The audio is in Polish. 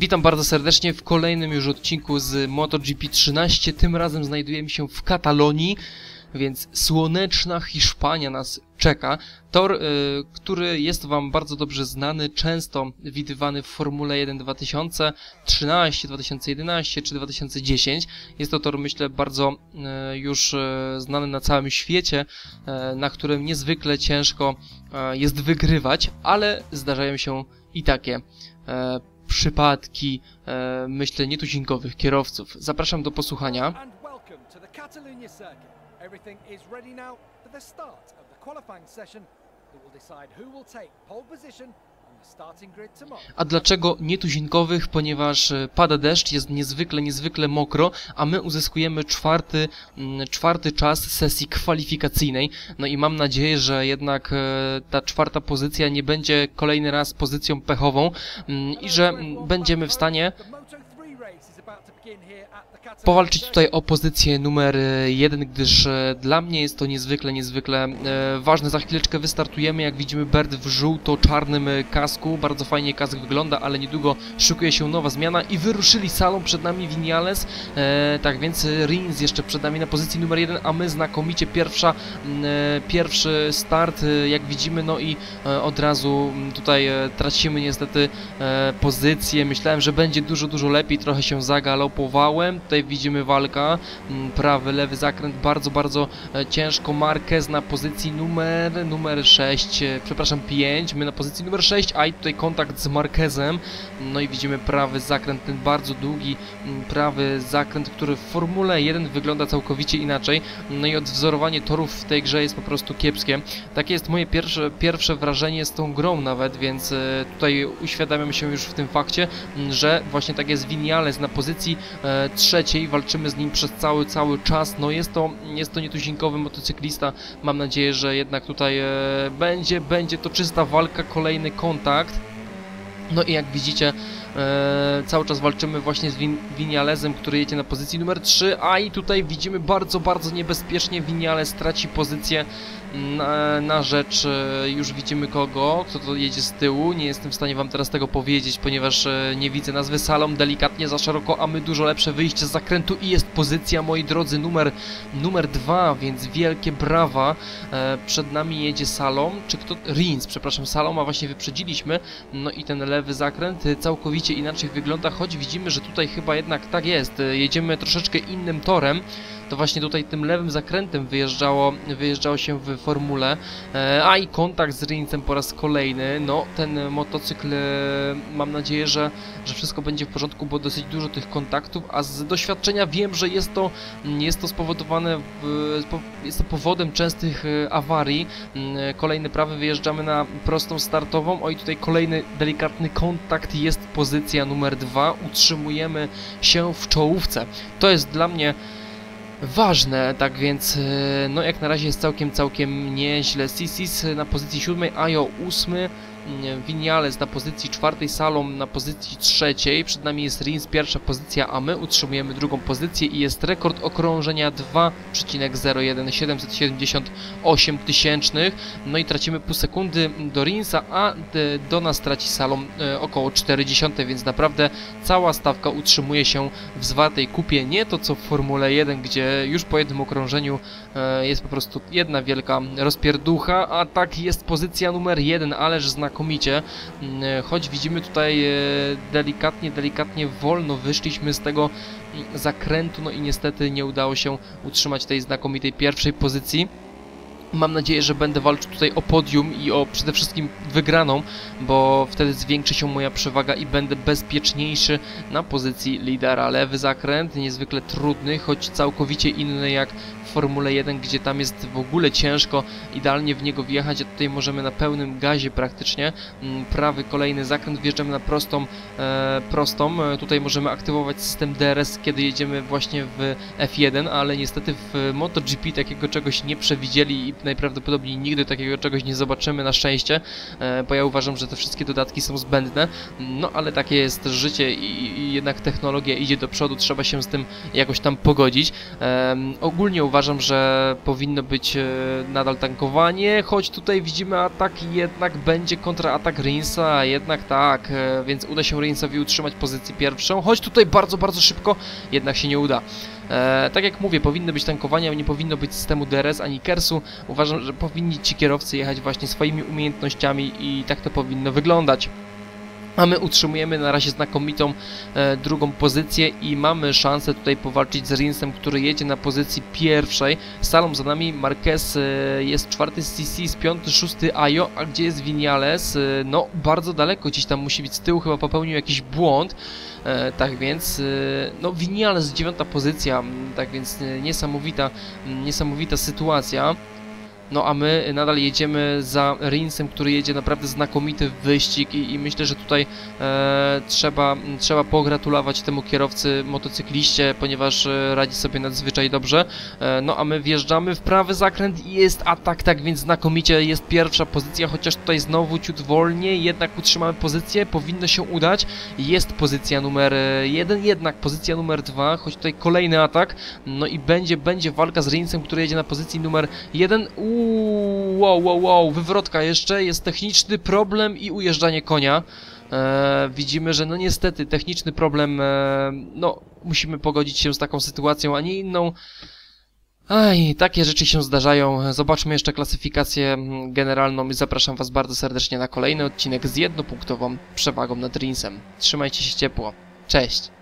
Witam bardzo serdecznie w kolejnym już odcinku z MotoGP 13. Tym razem znajdujemy się w Katalonii, więc słoneczna Hiszpania nas czeka. Tor, y, który jest Wam bardzo dobrze znany, często widywany w Formule 1 2013, 2011 czy 2010. Jest to tor, myślę, bardzo y, już y, znany na całym świecie, na którym niezwykle ciężko jest wygrywać, ale zdarzają się i takie przypadki, e, myślę, nietuzinkowych kierowców. Zapraszam do posłuchania. Everything A dlaczego nietuzinkowych? Ponieważ e, pada deszcz, jest niezwykle, niezwykle mokro, a my uzyskujemy czwarty, mm, czwarty czas sesji kwalifikacyjnej. No i mam nadzieję, że jednak e, ta czwarta pozycja nie będzie kolejny raz pozycją pechową mm, i że mm, będziemy w stanie powalczyć tutaj o pozycję numer e, jeden, gdyż e, dla mnie jest to niezwykle, niezwykle e, ważne. Za chwileczkę wystartujemy, jak widzimy Bert w żółto-czarnym e, kasku, bardzo fajnie kask wygląda, ale niedługo szykuje się nowa zmiana i wyruszyli salą przed nami Vinales, e, tak więc e, Rins jeszcze przed nami na pozycji numer jeden, a my znakomicie pierwsza, e, pierwszy start, e, jak widzimy, no i e, od razu tutaj e, tracimy niestety e, pozycję. Myślałem, że będzie dużo, dużo lepiej, trochę się Tutaj widzimy walka, mm, prawy, lewy zakręt, bardzo, bardzo e, ciężko. Marquez na pozycji numer, numer 6, e, przepraszam, 5, my na pozycji numer 6, a i tutaj kontakt z Marquezem. No i widzimy prawy zakręt, ten bardzo długi mm, prawy zakręt, który w Formule 1 wygląda całkowicie inaczej. No i odwzorowanie torów w tej grze jest po prostu kiepskie. Takie jest moje pierwsze, pierwsze wrażenie z tą grą nawet, więc e, tutaj uświadamiam się już w tym fakcie, m, że właśnie tak jest Vinales na pozycji trzeciej, walczymy z nim przez cały, cały czas, no jest to, jest to nietuzinkowy motocyklista, mam nadzieję, że jednak tutaj e, będzie, będzie to czysta walka, kolejny kontakt, no i jak widzicie, e, cały czas walczymy właśnie z Win Winialezem, który jedzie na pozycji numer 3, a i tutaj widzimy bardzo, bardzo niebezpiecznie. Winiales traci pozycję na, na rzecz, e, już widzimy kogo, kto to jedzie z tyłu, nie jestem w stanie wam teraz tego powiedzieć, ponieważ e, nie widzę nazwy salą, delikatnie za szeroko, a my dużo lepsze wyjście z zakrętu i jest pozycja, moi drodzy, numer, numer 2, więc wielkie brawa, e, przed nami jedzie salą, czy kto, Rins, przepraszam, salą, a właśnie wyprzedziliśmy, no i ten lewy zakręt całkowicie inaczej wygląda, choć widzimy, że tutaj chyba jednak tak jest. Jedziemy troszeczkę innym torem. To właśnie tutaj tym lewym zakrętem wyjeżdżało, wyjeżdżało się w formule. E, a i kontakt z Rinsem po raz kolejny. No, ten motocykl, e, mam nadzieję, że, że wszystko będzie w porządku, bo dosyć dużo tych kontaktów, a z doświadczenia wiem, że jest to, jest to spowodowane, w, jest to powodem częstych e, awarii. Mm, Kolejny prawy wyjeżdżamy na prostą startową. Oj, tutaj kolejny delikatny kontakt. Jest pozycja numer dwa. Utrzymujemy się w czołówce. To jest dla mnie ważne, tak więc e, no jak na razie jest całkiem, całkiem nieźle. Sisis na pozycji siódmej, Ajo ósmy, Vinales na pozycji czwartej, Salom na pozycji trzeciej, przed nami jest Rins pierwsza pozycja, a my utrzymujemy drugą pozycję i jest rekord okrążenia 2,01778 tysięcznych, no i tracimy pół sekundy do Rinsa, a do nas traci Salom e, około 40, więc naprawdę cała stawka utrzymuje się w zwartej kupie, nie to co w Formule 1, gdzie już po jednym okrążeniu e, jest po prostu jedna wielka rozpierducha, a tak jest pozycja numer jeden, ależ znakomicie, Mm, e, choć widzimy tutaj e, delikatnie, delikatnie wolno wyszliśmy z tego mm, zakrętu, no i niestety nie udało się utrzymać tej znakomitej pierwszej pozycji. Mam nadzieję, że będę walczył tutaj o podium i o przede wszystkim wygraną, bo wtedy zwiększy się moja przewaga i będę bezpieczniejszy na pozycji lidera. Lewy zakręt, niezwykle trudny, choć całkowicie inny jak w Formule 1, gdzie tam jest w ogóle ciężko idealnie w niego wjechać, a tutaj możemy na pełnym gazie praktycznie. Mm, Prawy kolejny zakręt, wjeżdżamy na prostą, e, prostą. E, Tutaj możemy aktywować system DRS, kiedy jedziemy właśnie w F1, ale niestety w MotoGP takiego czegoś nie przewidzieli i najprawdopodobniej nigdy takiego czegoś nie zobaczymy na szczęście, e, bo ja uważam, że te wszystkie dodatki są zbędne, no ale takie jest życie i, jednak technologia idzie do przodu, trzeba się z tym jakoś tam pogodzić. Ogólnie uważam, że powinno być e, nadal tankowanie, choć tutaj widzimy atak jednak będzie kontraatak Rinsa, jednak tak, e, więc uda się Rinsowi utrzymać pozycję pierwszą, choć tutaj bardzo, bardzo szybko jednak się nie uda. E, tak jak mówię, powinny być tankowania, nie powinno być systemu DRS ani KERS-u. Uważam, że powinni ci kierowcy jechać właśnie swoimi umiejętnościami i tak to powinno wyglądać. A my utrzymujemy na razie znakomitą e, drugą pozycję i mamy szansę tutaj powalczyć z Rinsem, który jedzie na pozycji pierwszej. Salą za nami Marquez e, jest czwarty z CC, z piąty, szósty Ajo, a gdzie jest Vinales? E, no, bardzo daleko, gdzieś tam musi być z tyłu, chyba popełnił jakiś błąd. E, tak więc, e, no Vinales dziewiąta pozycja, m, tak więc e, niesamowita, m, niesamowita sytuacja. No a my nadal jedziemy za Rinsem, który jedzie naprawdę znakomity wyścig i, i myślę, że tutaj e, trzeba, trzeba pogratulować temu kierowcy motocykliście, ponieważ e, radzi sobie nadzwyczaj dobrze. E, no a my wjeżdżamy w prawy zakręt i jest atak, tak więc znakomicie jest pierwsza pozycja, chociaż tutaj znowu ciut wolniej, jednak utrzymamy pozycję, powinno się udać. Jest pozycja numer e, jeden, jednak pozycja numer dwa, choć tutaj kolejny atak, no i będzie, będzie walka z Rinsem, który jedzie na pozycji numer jeden. Uuu, wow, wow, wow, wywrotka jeszcze, jest techniczny problem i ujeżdżanie konia. E, widzimy, że no niestety techniczny problem, e, no musimy pogodzić się z taką sytuacją, a nie inną. Aj, takie rzeczy się zdarzają. Zobaczmy jeszcze klasyfikację generalną i zapraszam Was bardzo serdecznie na kolejny odcinek z jednopunktową przewagą nad Rinsem. Trzymajcie się ciepło. Cześć!